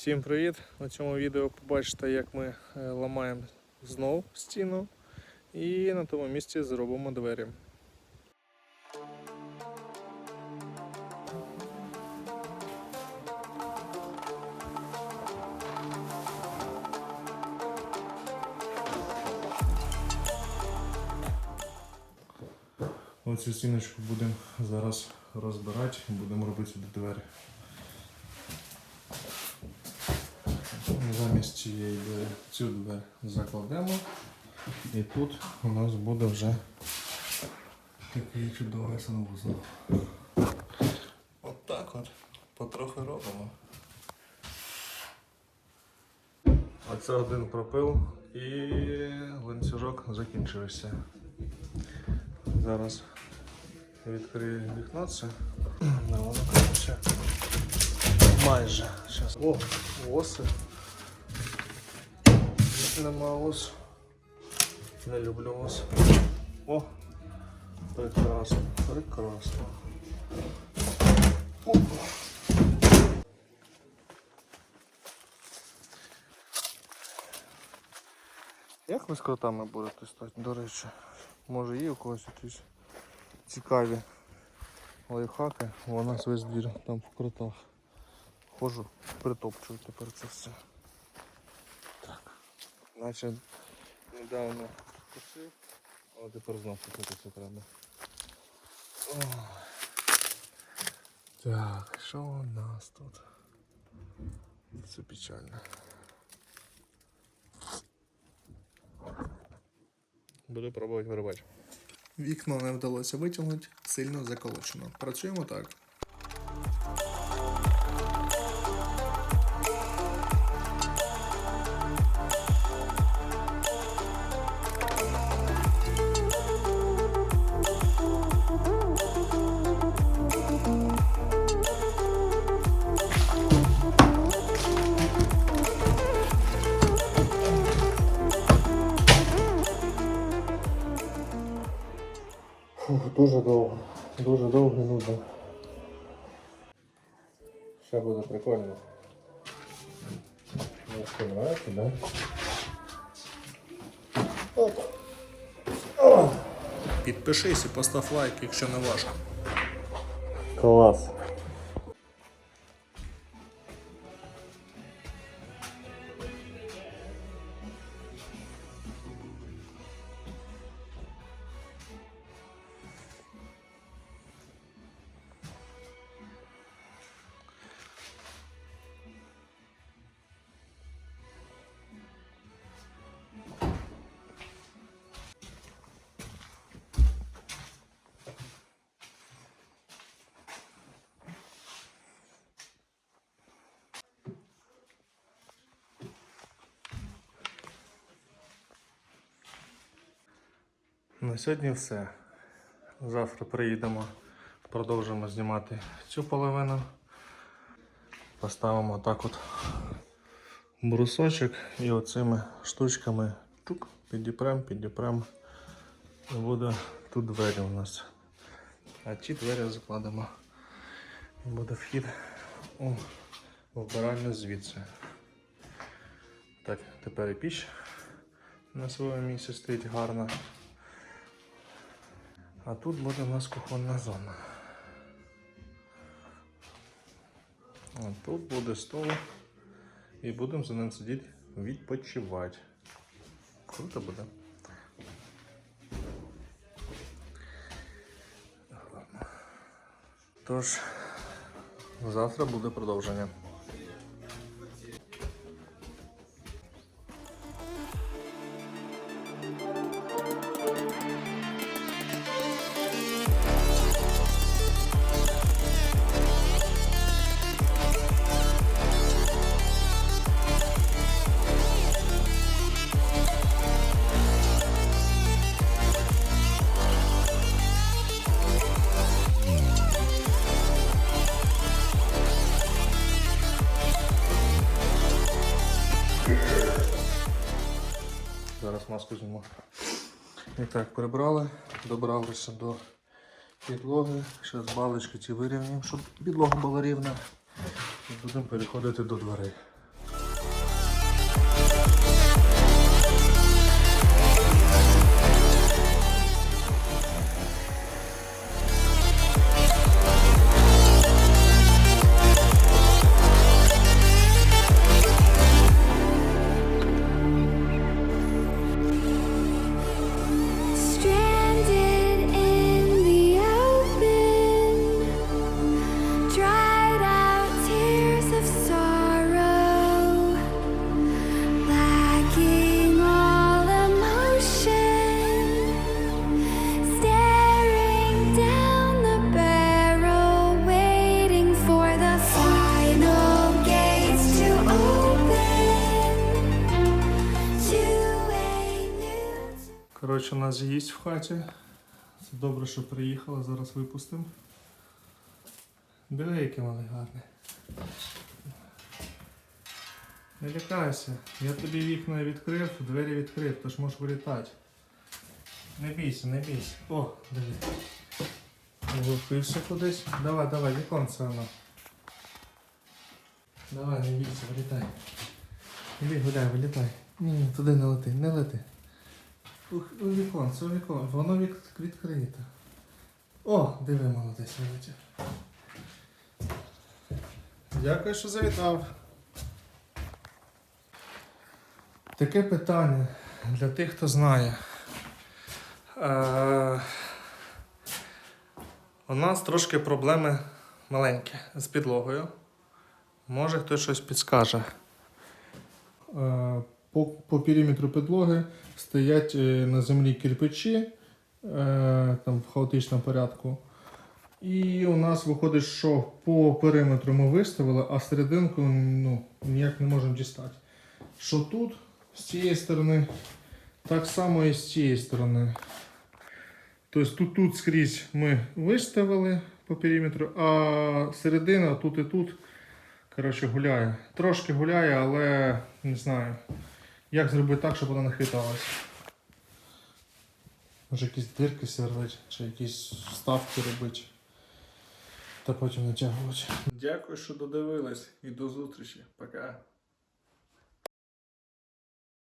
Всім привіт! На цьому відео побачите, як ми е, ламаємо знов стіну і на тому місці зробимо двері. Оцю стіночку будемо зараз розбирати і будемо робити двері. Замість цієї двері цю двері закладемо. І тут у нас буде вже такий чудовий санвузол. От от потрохи робимо. Оце один пропил і ланцюжок закінчився. Зараз відкрию вікно це. Воно коротше. Майже. Щас. О, оси. Нема ос. Не люблю ос. О! Прекрасно, прекрасно. Оп. Як ви з кротами будете стати? До речі, може є у когось якісь цікаві лайфхаки. У нас весь двір там в кротах. Хожу, притопчую тепер це все. Наче недавно косив, але тепер знов купитися треба. Ой. Так, що у нас тут? Це печально. Буду пробувати виривати. Вікно не вдалося витягнути, сильно заколочено. Працюємо так. Фух, дуже довго. Дуже довго і нудно. Ще буде прикольно. Сподівається, да? Підпишись і постав лайк, якщо не важко. Клас. На сьогодні все. Завтра приїдемо, продовжимо знімати цю половину. Поставимо так от брусочок і оцими штучками чук, підіпрем, підіпрем. І буде тут двері у нас. А ці двері закладемо. І буде вхід у вбиральню звідси. Так, тепер і піч на своєму місці стоїть гарно. А тут буде у нас кухонна зона. А тут буде стол. І будемо за ним сидіти відпочивати. Круто буде. Тож, завтра буде продовження. Маску зніму. І так, прибрали, добралися до підлоги. Зараз балочки ці вирівняємо, щоб підлога була рівна. І будемо переходити до дверей. Коротше, у нас гість в хаті. Це добре, що приїхала, зараз випустимо. Диви, який малий гарний. Не лякайся. Я тобі вікна відкрив, двері відкрив, тож можеш вилітати. Не бійся, не бійся. О, диви. Влупився кудись. Давай, давай, віконце воно. Давай, не бійся, вилітай. Іди гуляй, вилітай. Ні, туди не лети, не лети. У, віконце, у віконце. Воно від, відкрите. О, диви, молодець, вилетів. Дякую, що завітав. Таке питання для тих, хто знає. Е, у нас трошки проблеми маленькі з підлогою. Може хтось щось підскаже. Е, По, по периметру підлоги стоять е, на землі кирпичі е, там, в хаотичному порядку. І у нас виходить, що по периметру ми виставили, а серединку ну, ніяк не можемо дістати. Що тут, з цієї сторони, так само і з цієї сторони. Тобто тут, тут скрізь ми виставили по периметру, а середина тут і тут коротше, гуляє. Трошки гуляє, але не знаю, як зробити так, щоб вона не хиталась. Може якісь дирки сверлить, чи якісь вставки робити. Та потім натягувати. Дякую, що додивились і до зустрічі. Пока.